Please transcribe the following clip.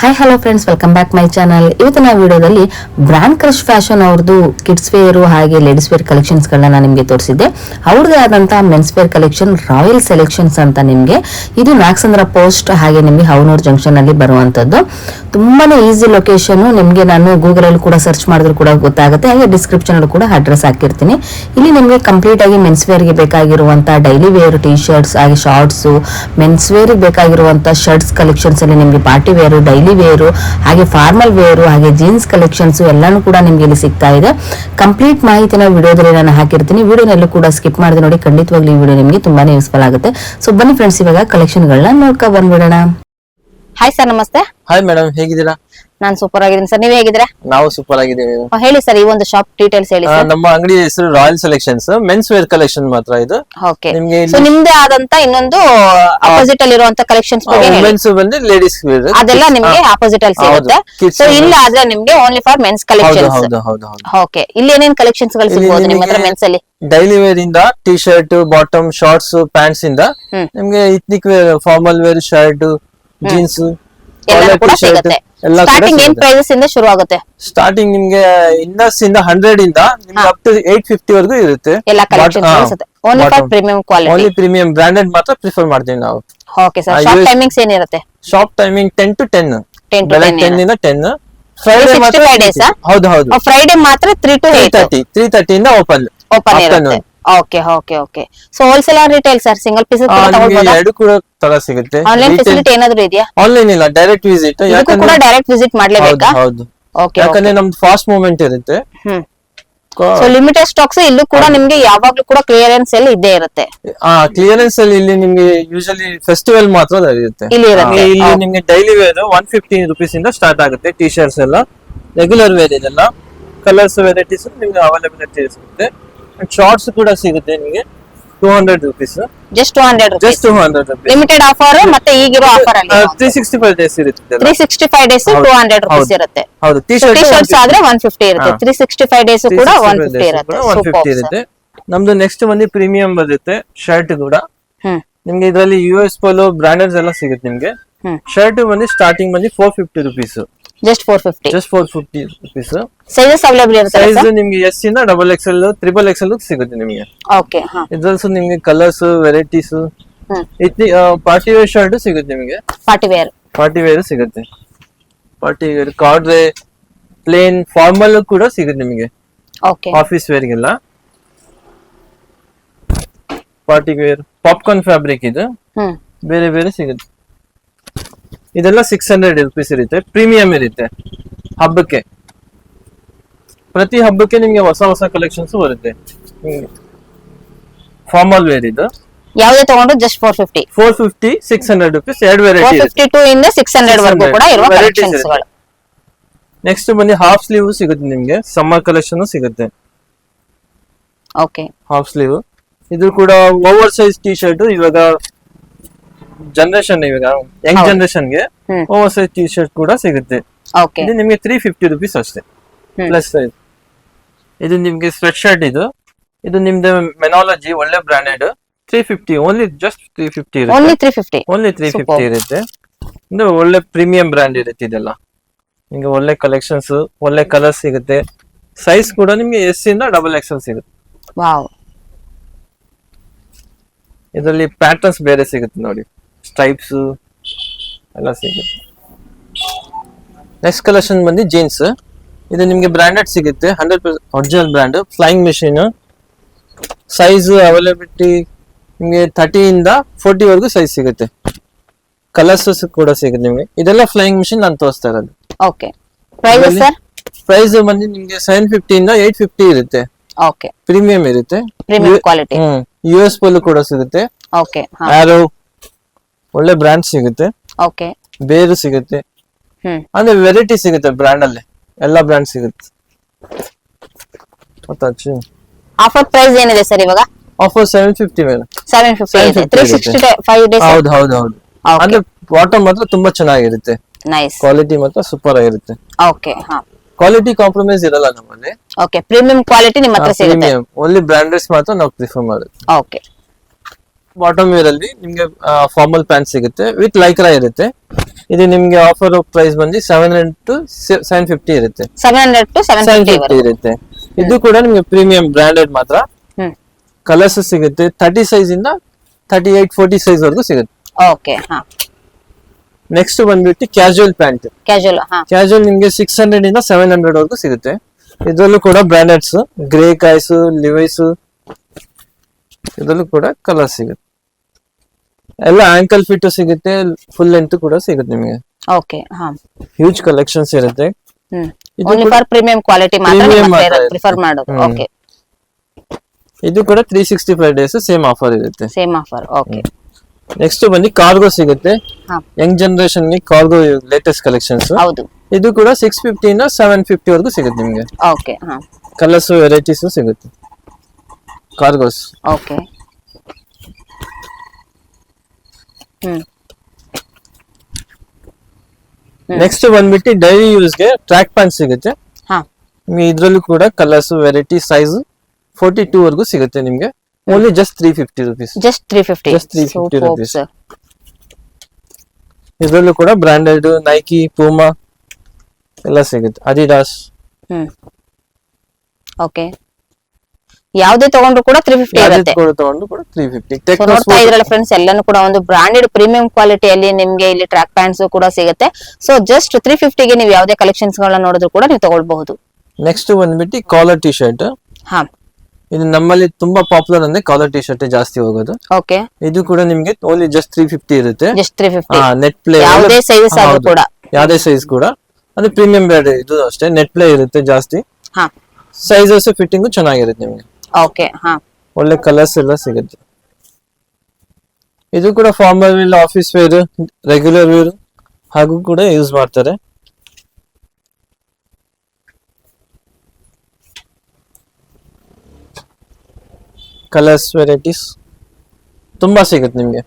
Hi hello friends welcome back my channel ಇವತ್ತಿನ ವಿಡಿಯೋದಲ್ಲಿ brand crush fashion ಅವ್ರದ್ದು kids wear ಹಾಗೆ ಲೇಡೀಸ್ ವೇರ್ ಕಲೆಕ್ಷನ್ಸ್ಗಳನ್ನ ನಾನು ನಿಮಗೆ ತೋರಿಸಿದ್ದೆ. ಅವ್ರದ್ದೇ ಆದಂತಹ men's wear collection Royal Selections ಅಂತ ನಿಮಗೆ. ಇದು ನಾಗಸಂದ್ರ ಪೋಸ್ಟ್ ಹಾಗೆ ನಿಮಗೆ ಹೌನೂರ್ ಜಂಕ್ಷನ್ ಅಲ್ಲಿ ಬರುವಂತದ್ದು. ತುಂಬಾನೇ ಈಸಿ ಲೊಕೇಶನ್ ನಿಮಗೆ ನಾನು ಗೂಗಲ್ ಅಲ್ಲಿ ಕೂಡ ಸರ್ಚ್ ಮಾಡಿದ್ರು ಕೂಡ ಗೊತ್ತಾಗುತ್ತೆ. ಹಾಗೆ ಡಿಸ್ಕ್ರಿಪ್ಷನ್ ಅಲ್ಲಿ ಕೂಡ ಅಡ್ರೆಸ್ ಹಾಕಿರ್ತೀನಿ. ಇಲ್ಲಿ ನಿಮಗೆ ಕಂಪ್ಲೀಟ್ ಆಗಿ ಮೆನ್ಸ್ ವೇರ್ಗೆ ಬೇಕಾಗಿರುವಂತಹ ಡೈಲಿ ವೇರ್ ಟೀ ಶರ್ಟ್ಸ್ ಹಾಗೆ ಶಾರ್ಟ್ಸ್ ಮೆನ್ಸ್ ವೇರ್ ಬೇಕಾಗಿರುವಂತಹ ಶರ್ಟ್ಸ್ ಕಲೆಕ್ಷನ್ಸ್ ಅಲ್ಲಿ ನಿಮಗೆ ಪಾರ್ಟಿ ವೇರ್ ಡೈಲಿ ವೇರು, ಹಾಗೆ ಫಾರ್ಮಲ್ ವೇರು, ಹಾಗೆ ಜೀನ್ಸ್ ಕಲೆಕ್ಷನ್ಸ್ ಎಲ್ಲಾನು ಕೂಡ ನಿಮ್ಗೆ ಇಲ್ಲಿ ಸಿಗ್ತಾ ಇದೆ. ಕಂಪ್ಲೀಟ್ ಮಾಹಿತಿನ ವಿಡಿಯೋದಲ್ಲಿ ನಾನು ಹಾಕಿರ್ತೀನಿ. ವಿಡಿಯೋನಲ್ಲೂ ಕೂಡ ಸ್ಕಿಪ್ ಮಾಡಿದೆ ನೋಡಿ, ಖಂಡಿತವಾಗ್ಲಿ ಈ ವಿಡಿಯೋ ನಿಮಗೆ ತುಂಬಾನೇ ಯೂಸ್ಫುಲ್ ಆಗುತ್ತೆ. ಸೊ ಬನ್ನಿ ಫ್ರೆಂಡ್ಸ್ ಇವಾಗ ಕಲೆಕ್ಷನ್ಗಳನ್ನ ನೋಡ್ಕೊ ಬಂದ್ಬಿಡೋಣ. ಹಾಯ್ ಸರ್ ನಮಸ್ತೆ. ಹಾಯ್ ಮೇಡಮ್ ಹೇಗಿದ್ದೀರಾ? ನಾನ್ ಸೂಪರ್ ಆಗಿದ್ದೀನಿ ಸರ್ ನೀವ್ ಹೇಗಿದ್ರೆ ನಾವು ಸೂಪರ್ ಆಗಿದ್ದೀವಿ. ಹೇಳಿ ಸರ್ ಈ ಒಂದು ಶಾಪ್ ಡೀಟೇಲ್ಸ್ ಹೇಳಿ ಆ, ನಮ್ಮ ಅಂಗಡಿ ಹೆಸರು Royal Selections men's wear collection ಮಾತ್ರ ಇದು. ಓಕೆ ನಿಮ್ಗೆ ಸೊ ಇಲ್ಲಿ ನಿಮ್ದೇ ಆದಂತ ಇನ್ನೊಂದು ಅಪೋಸಿಟ್ ಅಲ್ಲಿ ಇರುವಂತ ಕಲೆಕ್ಷನ್ಸ್ ಬಗ್ಗೆ ಹೇಳಿ. ವುಮೆನ್ಸ್ ಬಂದ್ರೆ ಲೇಡೀಸ್ ವೇರ್ ಅದೆಲ್ಲ ನಿಮ್ಗೆ ಅಪೋಸಿಟ್ ಅಲ್ಲಿ ಹೌದು. ಸಿಗುತ್ತೆ. Kids so. ಇಲ್ಲ ಆದ್ರೆ ನಿಮ್ಗೆ ಓನ್ಲಿ ಫಾರ್ ಮೆನ್ಸ್ ಹೌದು ಕಲೆಕ್ಷನ್ಸ್ ಹೌದು ಹೌದು ಹೌದು. ಓಕೆ ಇಲ್ಲಿ ಏನೇನ್ ಕಲೆಕ್ಷನ್ಸ್ಗಳು ಸಿಗ್ಬೋದು ನಿಮ್ಮ ಹತ್ರ ಮೆನ್ಸ್ ಅಲ್ಲಿ? ಡೈಲಿ ವೇರ್ ಇಂದ T shirt bottom shorts pants ಇಂದ ಹ್ಮ್. ನಿಮ್ಗೆ ethnic wear formal wear shirt jeans ಎಲ್ಲ ಕೂಡ ಸಿಗುತ್ತೆ. ಸ್ಟಾರ್ಟಿಂಗ್ ಏನ್ ಪ್ರೈಸಸ್ ಇಂದ ಶುರು ಆಗುತ್ತೆ? ಸ್ಟಾರ್ಟಿಂಗ್ ನಿಮ್ಗೆ ಇನ್ನರ್ಸ್ ಇಂದ ಹಂಡ್ರೆಡ್ ಇಂದ ನಿಮ್ಗೆ ಅಪ್ ಟು ಏಟ್ ಫಿಫ್ಟಿ ವರೆಗೂ ಇರುತ್ತೆ. ಎಲ್ಲಾ ಕಲೆಕ್ಷನ್ಸ್ ಸಿಗುತ್ತೆ only for premium quality only premium branded ಮಾತ್ರ ಪ್ರಿಫರ್ ಮಾಡ್ತೀವಿ ನಾವು. ಓಕೆ ಸರ್ ಶಾಪ್ ಟೈಮಿಂಗ್ಸ್ ಏನಿರುತ್ತೆ? Shop timing ten to ten 10 to 10 ten ಇಂದ ಟೆನ್ ಫ್ರೈಡೆ 365 days ಆ? ಹೌದು ಹೌದು. ಫ್ರೈಡೇ ಮಾತ್ರ 3 to three eight thirty three thirty ಇಂದ ಓಪನ್ ಓಪನ್ ಇರುತ್ತೆ. Okay okay okay so wholesale or retail sir single piece ಎರಡು ಕೂಡ ತರ ಸಿಗುತ್ತೆ. ಆನ್ಲೈನ್ ಫೆಸಿಲಿಟಿ ಏನಾದ್ರು ಇದೆಯಾ? ಆನ್ಲೈನ್ ಇಲ್ಲ ಡೈರೆಕ್ಟ್ ವಿಸಿಟ್ ಇದಕ್ಕೂ ಕೂಡ ಡೈರೆಕ್ಟ್ ವಿಸಿಟ್ ಹೌದು ಮಾಡ್ಲೇಬೇಕಾ ಹೌದು ಓಕೆ ಯಾಕಂದ್ರೆ ನಮ್ದು ಫಾಸ್ಟ್ ಮೂವ್ಮೆಂಟ್ ಇರುತ್ತೆ. ಹ್ಮ್. ಸೊ ಲಿಮಿಟೆಡ್ ಸ್ಟಾಕ್ಸ್ ಇಲ್ಲೂ ಕೂಡ ನಿಮ್ಗೆ ಯಾವಾಗ್ಲೂ ಕೂಡ ಕ್ಲಿಯರೆನ್ಸ್ ಎಲ್ಲ ಇದ್ದೇ ಇರುತ್ತೆ. ಆ ಕ್ಲಿಯರೆನ್ಸ್ ಅಲ್ಲಿ ಇಲ್ಲಿ ನಿಮ್ಗೆ ಯೂಶಲಿ ಫೆಸ್ಟಿವಲ್ ಮಾತ್ರ ಇರುತ್ತೆ ಇಲ್ಲಿ ಇರುತ್ತೆ. ಆ, ಇಲ್ಲಿ. ನಿಮ್ಗೆ daily wear one fifty rupees ಇಂದ ಸ್ಟಾರ್ಟ್ ಆಗುತ್ತೆ ಟೀ ಶರ್ಟ್ಸ್ ಎಲ್ಲ. ರೆಗ್ಯುಲರ್ ವೇರ್ ಇದೆಲ್ಲ. ಕಲರ್ಸ್ ವೆರೈಟೀಸ್ ನಿಮ್ಗೆ ಅವೈಲಬಿಲಿಟಿ ಸಿಗುತ್ತೆ ಶಾರ್ಟ್ಸ್ ಕೂಡ ಸಿಗುತ್ತೆ ನಿಮಗೆ two hundred rupees just two hundred just two hundred rupees limited offer ಮತ್ತೆ ಈಗಿರೋ ಆಫರ್ ಅಲ್ಲಿ. ತ್ರೀ ಸಿಕ್ಸ್ಟಿ ಫೈವ್ ಡೇಸ್ ಇರುತ್ತೆ three sixty five days. Two hundred rupees. ಇರುತ್ತೆ. ಹೌದು. ಟಿ ಶರ್ಟ್ಸ್ ಆದ್ರೆ ಒನ್ ಫಿಫ್ಟಿ ಇರುತ್ತೆ. ತ್ರೀ ಸಿಕ್ಸ್ಟಿ ಫೈವ್ ಡೇಸ್ ಕೂಡ one fifty ಇರುತ್ತೆ. ಒನ್ ಫಿಫ್ಟಿ ಇರುತ್ತೆ. ನಮ್ದು ನೆಕ್ಸ್ಟ್ ಬಂದು ಪ್ರೀಮಿಯಂ ಬರುತ್ತೆ. ಶರ್ಟ್ ಕೂಡ. ಹ್ಮ್. ನಿಮ್ಗೆ ಇದರಲ್ಲಿ ಯು ಎಸ್ ಪೋಲೋ ಬ್ರಾಂಡೆಡ್ಸ್ ಎಲ್ಲ ಸಿಗುತ್ತೆ ನಿಮ್ಗೆ. ಶರ್ಟ್ ಬಂದು ಸ್ಟಾರ್ಟಿಂಗ್ ಬಂದು four fifty rupees just four fifty just four fifty rupees sizes available ಇರುತ್ತೆ ಸೈಜ್ ನಿಮ್ಗೆ ಎಸ್ ಇಂದ ಡಬಲ್ ಎಕ್ಸೆಲ್ ತ್ರಿಬಲ್ ಎಕ್ಸೆಲ್ ಸಿಗುತ್ತೆ ನಿಮಗೆ. ಓಕೆ ಹಾ. ಇದ್ರಲ್ಲಿ ನಿಮ್ಗೆ ಕಲರ್ಸ್ ವೆರೈಟೀಸ್ ಇತ್ತಿ ಪಾರ್ಟಿ ವೇರ್ ಶರ್ಟ್ ಸಿಗುತ್ತೆ ನಿಮಗೆ. ಪಾರ್ಟಿ ವೇರ್ ಪಾರ್ಟಿ ವೇರ್ ಸಿಗುತ್ತೆ. ಪಾರ್ಟಿ ವೇರ್ ಕಾರ್ಡ್ರೆ ಪ್ಲೇನ್ ಫಾರ್ಮಲ್ ಕೂಡ ಸಿಗುತ್ತೆ ನಿಮಗೆ. ಓಕೆ ಆಫೀಸ್ ವೇರ್ಗೆಲ್ಲ ಪಾರ್ಟಿ ವೇರ್ ಪಾಪ್ಕಾರ್ನ್ ಫ್ಯಾಬ್ರಿಕ್ ಇದು. ಬೇರೆ ಬೇರೆ ಸಿಗುತ್ತೆ. ಇದೆಲ್ಲ ಸಿಕ್ಸ್ ಹಂಡ್ರೆಡ್ ರುಪೀಸ್ ಇರುತ್ತೆ. ಪ್ರೀಮಿಯಂ ಇರುತ್ತೆ ಹಬ್ಬಕ್ಕೆ. ಪ್ರತಿ ಹಬ್ಬಕ್ಕೆ ನಿಮ್ಗೆ ಹೊಸ ಹೊಸ ಕಲೆಕ್ಷನ್ಸ್ ಬರುತ್ತೆ. ಫಾರ್ಮಲ್ ವೇರ್ ಇದು. ಯಾವ್ದೇ ತಗೊಂಡ್ರು just four fifty four fifty six hundred rupees ಎರಡು ವೆರೈಟಿ ಫಿಫ್ಟಿ ಟೂ ಇಂದ ಸಿಕ್ಸ್ ಹಂಡ್ರೆಡ್ ವರೆಗೂ ಕೂಡ ಇರುವ Varieties ಕಲೆಕ್ಷನ್ಸ್ಗಳು. ನೆಕ್ಸ್ಟ್ ಬಂದು ಹಾಫ್ ಸ್ಲೀವ್ ಸಿಗುತ್ತೆ ನಿಮ್ಗೆ. ಸಮ್ಮರ್ ಕಲೆಕ್ಷನ್ ಸಿಗುತ್ತೆ. ಓಕೆ ಹಾಫ್ ಸ್ಲೀವ್ ಇದು ಕೂಡ ಓವರ್ ಸೈಜ್ ಟಿ ಶರ್ಟ್ ಇವಾಗ ಜನರೇಷನ್ ಇವಾಗ ಯಂಗ್ ಜನರೇಷನ್ ಜನರೇಷನ್ಗೆ hmm over size T shirt ಕೂಡ ಸಿಗುತ್ತೆ. ಇದು ನಿಮಗೆ ತ್ರೀ ಫಿಫ್ಟಿ ರುಪೀಸ್ ಅಷ್ಟೇ. ಪ್ಲಸ್ ಸೈಜ್ ಇದು ನಿಮ್ಗೆ ಸ್ವೆಟ್ ಶರ್ಟ್ ಇದು. ಇದು ನಿಮ್ದು ಮೆನಾಲಜಿ ಒಳ್ಳೆ branded three fifty only just three fifty only three fifty only three. Fifty ಇರುತ್ತೆ. ಇದು ಒಳ್ಳೆ ಪ್ರೀಮಿಯಂ ಬ್ರಾಂಡ್ ಇರುತ್ತೆ ಇದೆಲ್ಲ. ನಿಮಗೆ ಒಳ್ಳೆ ಕಲೆಕ್ಷನ್ಸ್ ಒಳ್ಳೆ ಕಲರ್ ಸಿಗುತ್ತೆ. ಸೈಜ್ ಕೂಡ ನಿಮ್ಗೆ ಎಸ್ ಇಂದ ಡಬಲ್ ಎಕ್ಸೆಲ್ ಸಿಗುತ್ತೆ. ವಾವ್ ಇದರಲ್ಲಿ ಪ್ಯಾಟರ್ನ್ಸ್ ಬೇರೆ ಸಿಗುತ್ತೆ ನೋಡಿ. ಸ್ಟ್ರೈಪ್ಸ್ ಎಲ್ಲ ಸಿಗುತ್ತೆ. ನೆಕ್ಸ್ಟ್ ಕಲೆಕ್ಷನ್ ಬಂದು ಜೀನ್ಸ್ ಇದು ನಿಮಗೆ ಬ್ರ್ಯಾಂಡೆಡ್ ಸಿಗುತ್ತೆ. Hundred percent original brand Flying Machine size availability ನಿಮಗೆ ಥರ್ಟಿಯಿಂದ ಫೋರ್ಟಿವರೆಗೂ ಫೋರ್ಟಿ ವರೆಗೂ ಸೈಜ್ ಸಿಗುತ್ತೆ. ಕಲರ್ಸ್ ಕೂಡ ಸಿಗುತ್ತೆ ನಿಮಗೆ. ಇದೆಲ್ಲ ಫ್ಲೈಯಿಂಗ್ ಮಿಷಿನ್ ನಾನು ತೋರಿಸ್ತಾ ಇರೋದು. ಓಕೆ ಪ್ರೈಸ್ ಸರ್ ಪ್ರೈಸ್ ಬಂದು ನಿಮಗೆ ಸೆವೆನ್ ಫಿಫ್ಟಿಯಿಂದ ಏಟ್ ಫಿಫ್ಟಿ ಇರುತ್ತೆ. ಓಕೆ ಪ್ರೀಮಿಯಂ ಇರುತ್ತೆ. Premium quality U S Polo ಕೂಡ ಸಿಗುತ್ತೆ. ಓಕೆ ಆರೋ ಒಳ್ಳೆ ಬ್ರ್ಯಾಂಡ್ ಸಿಗುತ್ತೆ. ಓಕೆ ಬೇರು ಸಿಗುತ್ತೆ. ಹ್ಮ್. ಅಂದ್ರೆ ವೆರೈಟಿ ಸಿಗುತ್ತೆ ಬ್ರ್ಯಾಂಡ್ ಅಲ್ಲಿ. ಎಲ್ಲಾ ಬ್ರ್ಯಾಂಡ್ ಸಿಗುತ್ತೆ. ಗೊತ್ತಾಯ್ತು ಆಫರ್ ಪ್ರೈಸ್ ಏನಿದೆ ಸರ್ ಇವಾಗ? ಆಫರ್ ಸೆವೆನ್ ಫಿಫ್ಟಿ ಮೇಲೆ. Seven fifty 750 three sixty five days ಹೌದು ಹೌದು ಹೌದು. ಅಂದ್ರೆ ಬಾಟಮ್ ಮಾತ್ರ ತುಂಬಾ ಚೆನ್ನಾಗಿರುತ್ತೆ. ನೈಸ್ ಕ್ವಾಲಿಟಿ ಮಾತ್ರ ಸೂಪರ್ ಆಗಿರುತ್ತೆ. ಓಕೆ ಹಾ. ಕ್ವಾಲಿಟಿ ಕಾಂಪ್ರಮೈಸ್ ಇರಲ್ಲ ನಮ್ಮಲ್ಲಿ. ಓಕೆ ಪ್ರೀಮಿಯಂ ಕ್ವಾಲಿಟಿ ನಿಮ್ಮ ಹತ್ರ ಸಿಗುತ್ತೆ. ಓನ್ಲಿ ಬ್ರ್ಯಾಂಡೆಡ್ಸ್ ಮಾತ್ರ ನಾವು ಪ್ರಿಫರ್ ಮಾಡೋದು. ಓಕೆ ಬಾಟಮ್ ವೇರ್ ಅಲ್ಲಿ ನಿಮ್ಗೆ ಫಾರ್ಮಲ್ ಪ್ಯಾಂಟ್ ಸಿಗುತ್ತೆ. ವಿತ್ ಲೈಕ್ರಾ ಇರುತ್ತೆ. ಇದು ನಿಮ್ಗೆ ಆಫರ್ ಪ್ರೈಸ್ ಬಂದು seven hundred to seven fifty ಇರುತ್ತೆ. Seven hundred to seven seven fifty ಇರುತ್ತೆ. ಇದು ಕೂಡ ನಿಮ್ಗೆ ಪ್ರೀಮಿಯಂ ಬ್ರಾಂಡೆಡ್ ಮಾತ್ರ. ಕಲರ್ಸ್ ಸಿಗುತ್ತೆ. ತರ್ಟಿ ಸೈಜ್ ಇಂದ ತರ್ಟಿ ಏಟ್ ಫೋರ್ಟಿ ಸೈಜ್ ವರೆಗೂ ಸಿಗುತ್ತೆ. ಓಕೆ ಹಾ. ನೆಕ್ಸ್ಟ್ ಬಂದ್ಬಿಟ್ಟು ಕ್ಯಾಶುವಲ್ ಪ್ಯಾಂಟ್ ಕ್ಯಾಶುವಲ್ ಹಾ. ಕ್ಯಾಶುವಲ್ ನಿಮ್ಗೆ ಸಿಕ್ಸ್ ಹಂಡ್ರೆಡ್ ಇಂದ ಸೆವೆನ್ ಹಂಡ್ರೆಡ್ ವರೆಗೂ ಸಿಗುತ್ತೆ. ಇದರಲ್ಲೂ ಕೂಡ ಬ್ರಾಂಡೆಡ್ಸ್ ಗ್ರೇ ಕಾಯ್ಸ್ ಲಿವೈಸ್ ಇದರಲ್ಲೂ ಕೂಡ ಕಲರ್ ಸಿಗುತ್ತೆ. ಎಲ್ಲ ಆಂಕಲ್ ಫಿಟ್ ಸಿಗುತ್ತೆ ಫುಲ್ ಲೆಂತ್ ಕೂಡ ಸಿಗುತ್ತೆ ನಿಮಗೆ. ಓಕೆ ಹಾ. ಹ್ಯೂಜ್ ಕಲೆಕ್ಷನ್ಸ್ ಇರುತ್ತೆ. ಹ್ಮ್. ಇದು only for premium quality Premium ಮಾತ್ರ ಪ್ರಿಫರ್ ಮಾಡೋದು. ಹ್ಮ್. ಓಕೆ ಇದು ಕೂಡ three sixty five days same offer ಇರುತ್ತೆ ಸೇಮ್ ಆಫರ್ ಓಕೆ ನೆಕ್ಸ್ಟ್ ಬಂದು ಕಾರ್ಗೋ ಸಿಗುತ್ತೆ. ಹಾ. ಯಂಗ್ ಜನರೇಷನ್ಗೆ ಕಾರ್ಗೋ ಲೇಟೆಸ್ಟ್ ಕಲೆಕ್ಷನ್ಸ್ ಹೌದು. ಇದು ಕೂಡ ಸಿಕ್ಸ್ ಫಿಫ್ಟಿ ಇಂದ ಸೆವೆನ್ ಫಿಫ್ಟಿ ವರೆಗೂ ಸಿಗುತ್ತೆ ನಿಮಗೆ. ಓಕೆ ಹಾ. ಕಲರ್ಸ್ ವೆರೈಟೀಸ್ ಸಿಗುತ್ತೆ. ಕಾರ್ಗೋಸ್ ಓಕೆ ಹ್ಮ್ ನೆಕ್ಸ್ಟ್ ಬಂದ್ಬಿಟ್ಟು ಡೈಲಿ ಯೂಸ್ಗೆ ಟ್ರ್ಯಾಕ್ ಪ್ಯಾಂಟ್ ಸಿಗುತ್ತೆ. ಹಾ. ನಿಮ್ಗೆ ಇದ್ರಲ್ಲೂ ಕೂಡ colours variety size forty two ವರೆಗೂ ಸಿಗುತ್ತೆ ನಿಮ್ಗೆ. Only just three fifty rupees just three fifty Just 350 rupees. ಇದ್ರಲ್ಲೂ ಕೂಡ ಬ್ರಾಂಡೆಡ್ ನೈಕಿ ಪೂಮಾ ಎಲ್ಲ ಸಿಗುತ್ತೆ. ಅಡಿಡಾಸ್ ಹ್ಮ್. ಓಕೆ ಯಾವ್ದೇ ತಗೊಂಡ್ರು ಕೂಡ ತ್ರೀ ಫಿಫ್ಟಿ ಇರುತ್ತೆ. ಕೂಡ ತಗೊಂಡು ಕೂಡ ತ್ರೀ ಫಿಫ್ಟಿ ನೋಡ್ತಾ ಇದ್ರಲ್ಲ ಫ್ರೆಂಡ್ಸ್ ಎಲ್ಲಾನು ಕೂಡ ಒಂದು ಬ್ರಾಂಡೆಡ್ ಪ್ರೀಮಿಯಂ ಕ್ವಾಲಿಟಿಯಲ್ಲಿ ನಿಮ್ಗೆ ಇಲ್ಲಿ ಟ್ರ್ಯಾಕ್ ಪ್ಯಾಂಟ್ಸ್ ಕೂಡ ಸಿಗುತ್ತೆ. ಸೊ ಜಸ್ಟ್ ತ್ರೀ ಫಿಫ್ಟಿಗೆ ನೀವು ಯಾವ್ದೇ ಕಲೆಕ್ಷನ್ಸ್ ಗಳನ್ನ ನೋಡಿದ್ರು ಕೂಡ ನೀವು ತಗೊಳ್ಬಹುದು. ನೆಕ್ಸ್ಟ್ ಬಂದ್ಬಿಟ್ಟು ಕಾಲರ್ ಟಿ ಶರ್ಟ್ ಹಾ. ಇದು ನಮ್ಮಲ್ಲಿ ತುಂಬಾ ಪಾಪ್ಯುಲರ್ ಅಂದ್ರೆ ಕಾಲರ್ ಟಿ ಶರ್ಟ್ ಜಾಸ್ತಿ ಹೋಗೋದು. ಓಕೆ ಇದು ಕೂಡ ನಿಮ್ಗೆ ಓನ್ಲಿ ಜಸ್ಟ್ ತ್ರೀ ಫಿಫ್ಟಿ ಇರುತ್ತೆ. Just three fifty net play ಯಾವುದೇ ಸೈಜ್ ಕೂಡ. ಯಾವುದೇ ಸೈಜ್ ಕೂಡ. ಅಂದ್ರೆ ಪ್ರೀಮಿಯಂ ಬ್ರ್ಯಾಂಡ್ ಇದು ಅಷ್ಟೇ ನೆಟ್ ಪ್ಲೇ ಇರುತ್ತೆ ಜಾಸ್ತಿ. ಹಾ. ಸೈಜಸ್ ಫಿಟ್ಟಿಂಗು ಚೆನ್ನಾಗಿರುತ್ತೆ ನಿಮ್ಗೆ. ಓಕೆ ಹಾ. ಒಳ್ಳೆ ಕಲರ್ಸ್ ಎಲ್ಲ ಸಿಗುತ್ತೆ. ಇದು ಕೂಡ formal wear office wear regular wear ಹಾಗೂ ಕೂಡ ಯೂಸ್ ಮಾಡ್ತಾರೆ. ಕಲರ್ಸ್ ವೆರೈಟೀಸ್ ತುಂಬಾ ಸಿಗುತ್ತೆ ನಿಮ್ಗೆ.